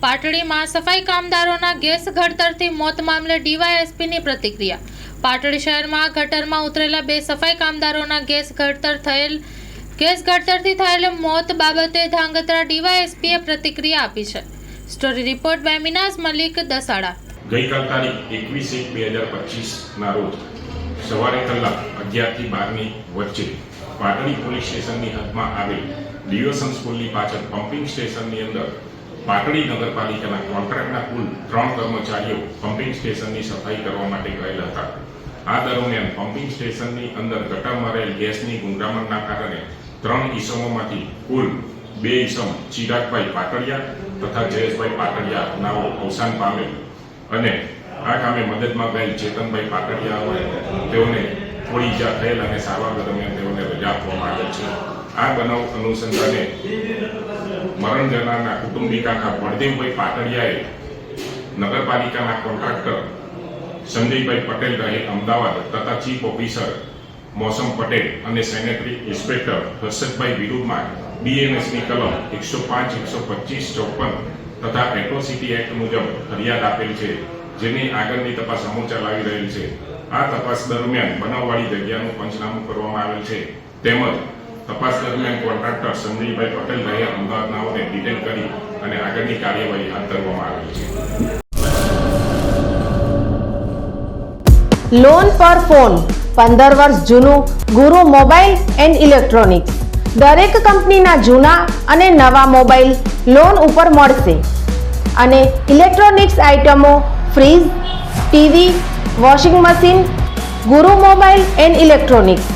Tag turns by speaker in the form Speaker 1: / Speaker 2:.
Speaker 1: પાટડીમાં સફાઈ કામદારોના ગેસ ઘડતરથી મોત મામલે ડીવાયએસપીની પ્રતિક્રિયા. પાટડી શહેરમાં ગટરમાં ઉતરેલા બે સફાઈ કામદારોના ગેસ ઘડતર થયેલ, ગેસ ઘડતરથી થયેલ મોત બાબતે ધાંગધ્રા ડીવાયએસપીએ પ્રતિક્રિયા આપી છે. Story report by Minaz Malik Dasada.
Speaker 2: ગઈકાલ તારીખ એકવીસ એક બે હજાર પચીસના રોજ સવારે કલાક અગિયારથી બારની વચ્ચે પાટડી પોલીસ સ્ટેશનની હદમાં આવેલ ડિવોશન સ્કૂલની પાછળ પમ્પિંગ સ્ટેશનની અંદર પાટડી નગરપાલિકાના કોન્ટ્રાક્ટના કુલ ત્રણ કર્મચારીઓ પમ્પિંગ સ્ટેશનની સફાઈ કરવા માટે ગયેલા હતા. આ દરમિયાન પમ્પિંગ સ્ટેશનની અંદર ગટરમાં રહેલ ગેસની ગુંડામણના કારણે ત્રણ ઈસમોમાંથી કુલ બે ઈસમ ચિરાગભાઈ પાટડિયા તથા જયેશભાઈ પાટડિયા નાઓ અવસાન પામેલ. અને આ કામે મદદમાં ગયેલ ચેતનભાઈ પાટડિયા હોય તેઓને થોડી ઈજા થયેલ અને સારવાર દરમિયાન તેઓને રજા આપવામાં આવેલ છે. આ બનાવ અનુસંધાને મરણ જનારના કુટુંબિકાના બળદેવભાઈ પાટડિયાએ નગરપાલિકાના કોન્ટ્રાક્ટર સંજયભાઈ પટેલ રહે અમદાવાદ તથા ચીફ ઓફિસર મોસમ પટેલ અને સેનેટરી ઇન્સ્પેક્ટર હર્ષદભાઈ વિરુદ્ધમાં બીએનએસની કલમ એકસો પાંચ, એકસો પચીસ, ચોપન તથા એટ્રોસિટી એક્ટ મુજબ ફરિયાદ આપેલ છે, જેની આગળની તપાસ સમૂહ ચલાવી રહેલ છે. આ તપાસ દરમિયાન બનાવવાળી જગ્યાનું પંચનામું કરવામાં આવેલ છે. તેમજ તપાસ દરમિયાન કોન્ટ્રાક્ટર સંજયભાઈ પટેલ રહે અમદાવાદનાઓને ડિટેલ કરી અને આગળની કાર્યવાહી હાથ ધરવામાં આવી છે.
Speaker 3: લોન પર ફોન પંદર વર્ષ જૂનું ગુરુ મોબાઈલ એન્ડ ઇલેક્ટ્રોનિક્સ. દરેક કંપનીના જૂના અને નવા મોબાઈલ લોન ઉપર મળશે. અને ઇલેક્ટ્રોનિક્સ આઇટમો fridge, TV, washing machine, Guru mobile and electronics.